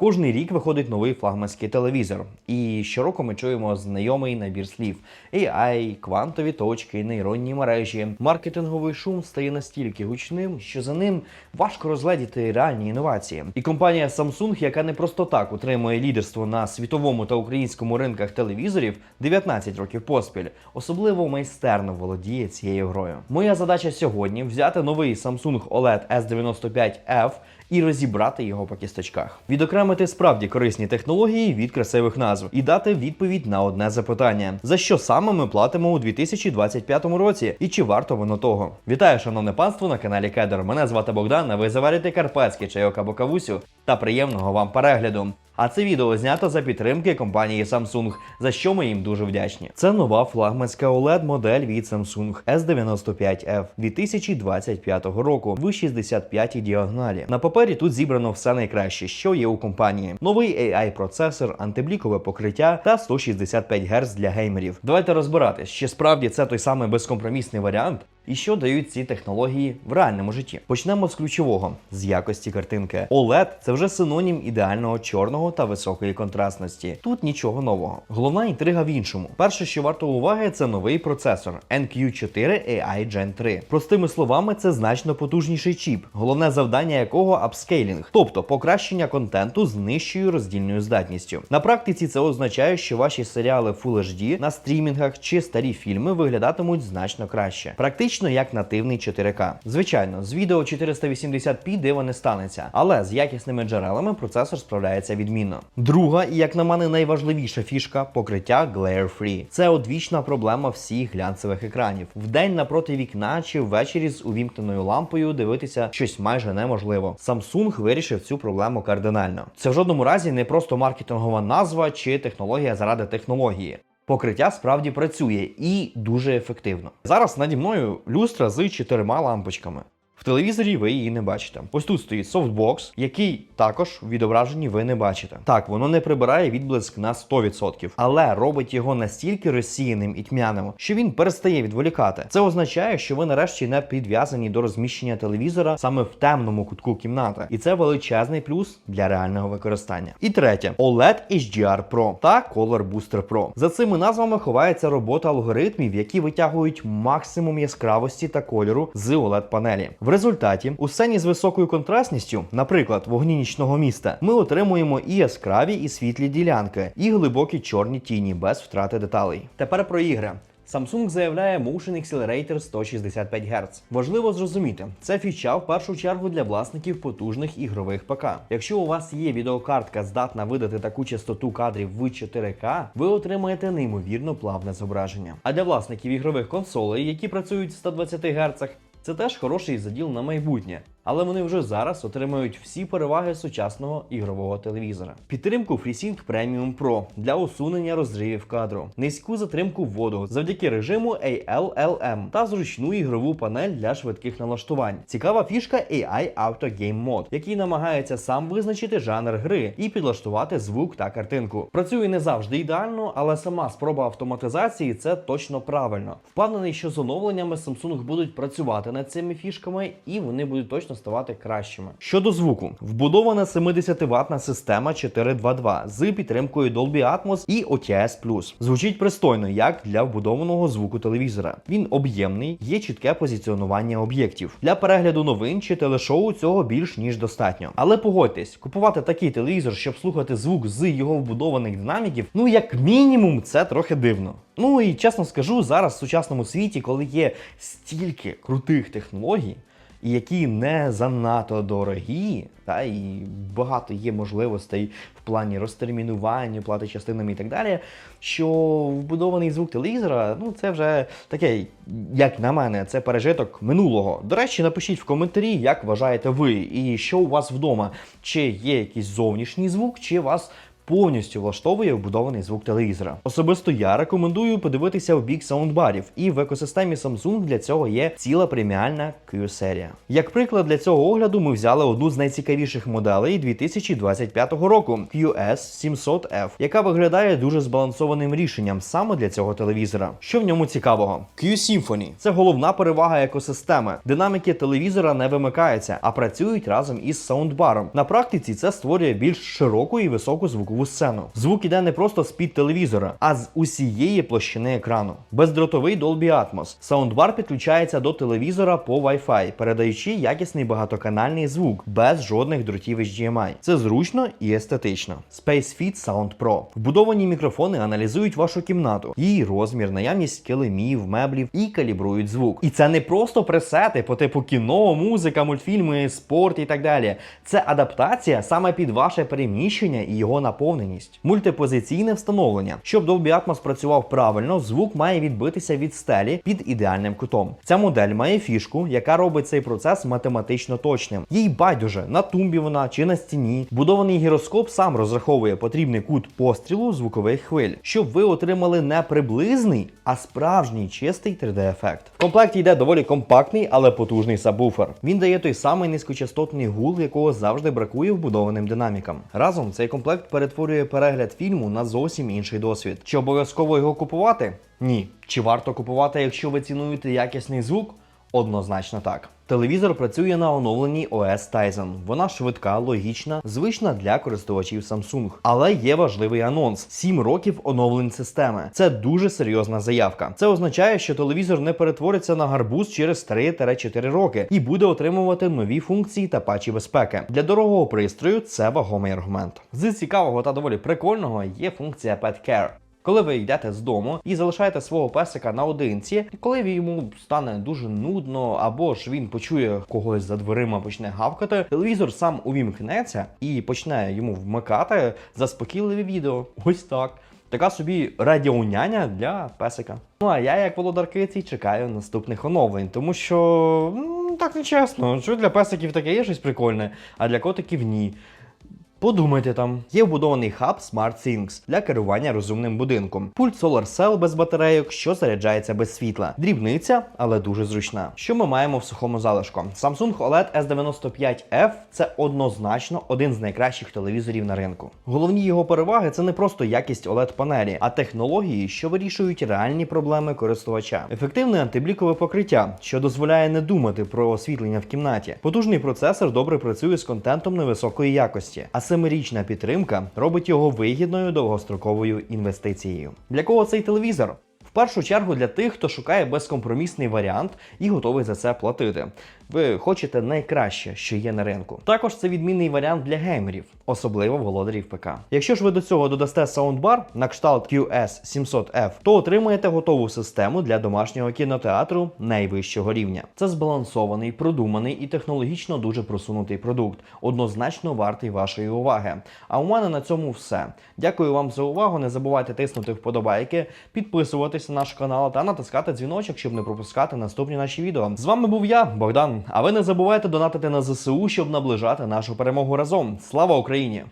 Кожний рік виходить новий флагманський телевізор, і щороку ми чуємо знайомий набір слів: AI, квантові точки, нейронні мережі. Маркетинговий шум стає настільки гучним, що за ним важко розгледіти реальні інновації. І компанія Samsung, яка не просто так утримує лідерство на світовому та українському ринках телевізорів 19 років поспіль, особливо майстерно володіє цією грою. Моя задача сьогодні взяти новий Samsung OLED S95F і розібрати його по кісточках, відокремити справді корисні технології від красивих назв і дати відповідь на одне запитання: за що саме ми платимо у 2025 році, і чи варто воно того? Вітаю, шановне панство на каналі Кедр. Мене звати Богдан. а Ви заварите карпатський чайок або кавусю та приємного вам перегляду. А це відео знято за підтримки компанії Samsung, за що ми їм дуже вдячні. Це нова флагманська OLED модель від Samsung S95F 2025 року в 65 діагоналі. На папері тут зібрано все найкраще, що є у компанії: новий AI процесор, антиблікове покриття та 165 Гц для геймерів. Давайте розбиратись, чи справді це той самий безкомпромісний варіант. І що дають ці технології в реальному житті? Почнемо з ключового з якості картинки. OLED – це вже синонім ідеального чорного та високої контрастності. Тут нічого нового. Головна інтрига в іншому. Перше, що варто уваги, це новий процесор NQ4 AI Gen 3. Простими словами, це значно потужніший чіп, головне завдання якого апскейлінг, тобто покращення контенту з нижчою роздільною здатністю. На практиці це означає, що ваші серіали Full HD на стрімінгах чи старі фільми виглядатимуть значно краще. Практично як нативний 4К. Звичайно, з відео 480p диво не станеться, але з якісними джерелами процесор справляється відмінно. Друга, і як на мене, найважливіша фішка покриття Glare Free. Це одвічна проблема всіх глянцевих екранів. Вдень напроти вікна чи ввечері з увімкненою лампою дивитися щось майже неможливо. Samsung вирішив цю проблему кардинально. Це в жодному разі не просто маркетингова назва чи технологія заради технології. Покриття справді працює і дуже ефективно. Зараз наді мною люстра з чотирма лампочками. В телевізорі ви її не бачите. Ось тут стоїть софтбокс, який також в відображенні ви не бачите. Так, воно не прибирає відблиск на 100%, але робить його настільки розсіяним і тьмяним, що він перестає відволікати. Це означає, що ви нарешті не підв'язані до розміщення телевізора саме в темному кутку кімнати, і це величезний плюс для реального використання. І третє OLED HDR Pro та Color Booster Pro. За цими назвами ховається робота алгоритмів, які витягують максимум яскравості та кольору з OLED панелі. В результаті у сцені з високою контрастністю, наприклад, вогні нічного міста, ми отримуємо і яскраві, і світлі ділянки, і глибокі чорні тіні без втрати деталей. Тепер про ігри. Samsung заявляє Motion Accelerator 165 Гц. Важливо зрозуміти, це фіча в першу чергу для власників потужних ігрових ПК. Якщо у вас є відеокартка, здатна видати таку частоту кадрів в 4К, ви отримаєте неймовірно плавне зображення. А для власників ігрових консолей, які працюють в 120 Гц, це теж хороший заділ на майбутнє, але вони вже зараз отримують всі переваги сучасного ігрового телевізора. Підтримку FreeSync Premium Pro для усунення розривів кадру, низьку затримку воду завдяки режиму ALLM та зручну ігрову панель для швидких налаштувань. Цікава фішка AI Auto Game Mode, який намагається сам визначити жанр гри і підлаштувати звук та картинку. Працює не завжди ідеально, але сама спроба автоматизації це точно правильно. Впевнений, що з оновленнями Samsung будуть працювати над цими фішками, і вони будуть точно ставати кращими. Щодо звуку, вбудована 70 ватна система 422 з підтримкою Dolby Atmos і OTS+. Звучить пристойно, як для вбудованого звуку телевізора. Він об'ємний, є чітке позиціонування об'єктів. Для перегляду новин чи телешоу цього більш ніж достатньо. Але погодьтесь, купувати такий телевізор, щоб слухати звук з його вбудованих динаміків, ну як мінімум, це трохи дивно. Ну і чесно скажу, зараз в сучасному світі, коли є стільки крутих технологій, і які не занадто дорогі, та і багато є можливостей в плані розтермінування, плати частинами і так далі. Що вбудований звук телевізора, ну це вже таке, як на мене, це пережиток минулого. До речі, напишіть в коментарі, як вважаєте ви, і що у вас вдома, чи є якийсь зовнішній звук, чи вас повністю влаштовує вбудований звук телевізора. Особисто я рекомендую подивитися в бік саундбарів, і в екосистемі Samsung для цього є ціла преміальна Q-серія. Як приклад для цього огляду ми взяли одну з найцікавіших моделей 2025 року QS700F, яка виглядає дуже збалансованим рішенням саме для цього телевізора. Що в ньому цікавого? Q-Symphony – це головна перевага екосистеми. Динаміки телевізора не вимикаються, а працюють разом із саундбаром. На практиці це створює більш широку і високу звукову сцену. Звук іде не просто з під телевізора, а з усієї площини екрану. Бездротовий Dolby Atmos. Саундбар підключається до телевізора по Wi-Fi, передаючи якісний багатоканальний звук без жодних дротів HDMI. Це зручно і естетично. SpaceFit Sound Pro. Вбудовані мікрофони аналізують вашу кімнату, її розмір, наявність килимів, меблів і калібрують звук. І це не просто пресети по типу кіно, музика, мультфільми, спорт і так далі. Це адаптація саме під ваше переміщення і його наповненість. Мультипозиційне встановлення. Щоб Dolby Atmos працював правильно, звук має відбитися від стелі під ідеальним кутом. Ця модель має фішку, яка робить цей процес математично точним. Їй байдуже на тумбі вона чи на стіні. Будований гіроскоп сам розраховує потрібний кут пострілу звукових хвиль, щоб ви отримали не приблизний, а справжній чистий 3D-ефект. В комплекті йде доволі компактний, але потужний сабвуфер. Він дає той самий низькочастотний гул, якого завжди бракує вбудованим динамікам. Разом цей комплект перетворює перегляд фільму на зовсім інший досвід. Чи обов'язково його купувати? Ні. Чи варто купувати, якщо ви цінуєте якісний звук? Однозначно так. Телевізор працює на оновленій OS Tizen. Вона швидка, логічна, звична для користувачів Samsung. Але є важливий анонс: 7 років оновлень системи. Це дуже серйозна заявка. Це означає, що телевізор не перетвориться на гарбуз через 3-4 роки і буде отримувати нові функції та патчі безпеки. Для дорогого пристрою це вагомий аргумент. З цікавого та доволі прикольного є функція Pet. Коли ви йдете з дому і залишаєте свого песика наодинці, коли йому стане дуже нудно, або ж він почує когось за дверима, почне гавкати, телевізор сам увімкнеться і почне йому вмикати заспокійливі відео. Ось так. Така собі радіоняня для песика. Ну а я, як володар киці, чекаю наступних оновлень, тому що так не чесно. Що для песиків таке є щось прикольне, а для котиків ні. Подумайте там, є вбудований хаб SmartThings для керування розумним будинком, пульт Solar Cell без батарейок, що заряджається без світла, дрібниця, але дуже зручна. Що ми маємо в сухому залишку? Samsung OLED S95F це однозначно один з найкращих телевізорів на ринку. Головні його переваги це не просто якість oled панелі, а технології, що вирішують реальні проблеми користувача. Ефективне антиблікове покриття, що дозволяє не думати про освітлення в кімнаті. Потужний процесор добре працює з контентом невисокої якості. А семирічна підтримка робить його вигідною довгостроковою інвестицією. Для кого цей телевізор? В першу чергу для тих, хто шукає безкомпромісний варіант і готовий за це платити. Ви хочете найкраще, що є на ринку. Також це відмінний варіант для геймерів, особливо володарів ПК. Якщо ж ви до цього додасте саундбар на кшталт QS700F, то отримаєте готову систему для домашнього кінотеатру найвищого рівня. Це збалансований, продуманий і технологічно дуже просунутий продукт, однозначно вартий вашої уваги. А у мене на цьому все. Дякую вам за увагу. Не забувайте тиснути вподобайки, підписуватися на наш канал та натискати дзвіночок, щоб не пропускати наступні наші відео. З вами був я, Богдан. А ви не забувайте донатити на ЗСУ, щоб наближати нашу перемогу разом. Слава Україні!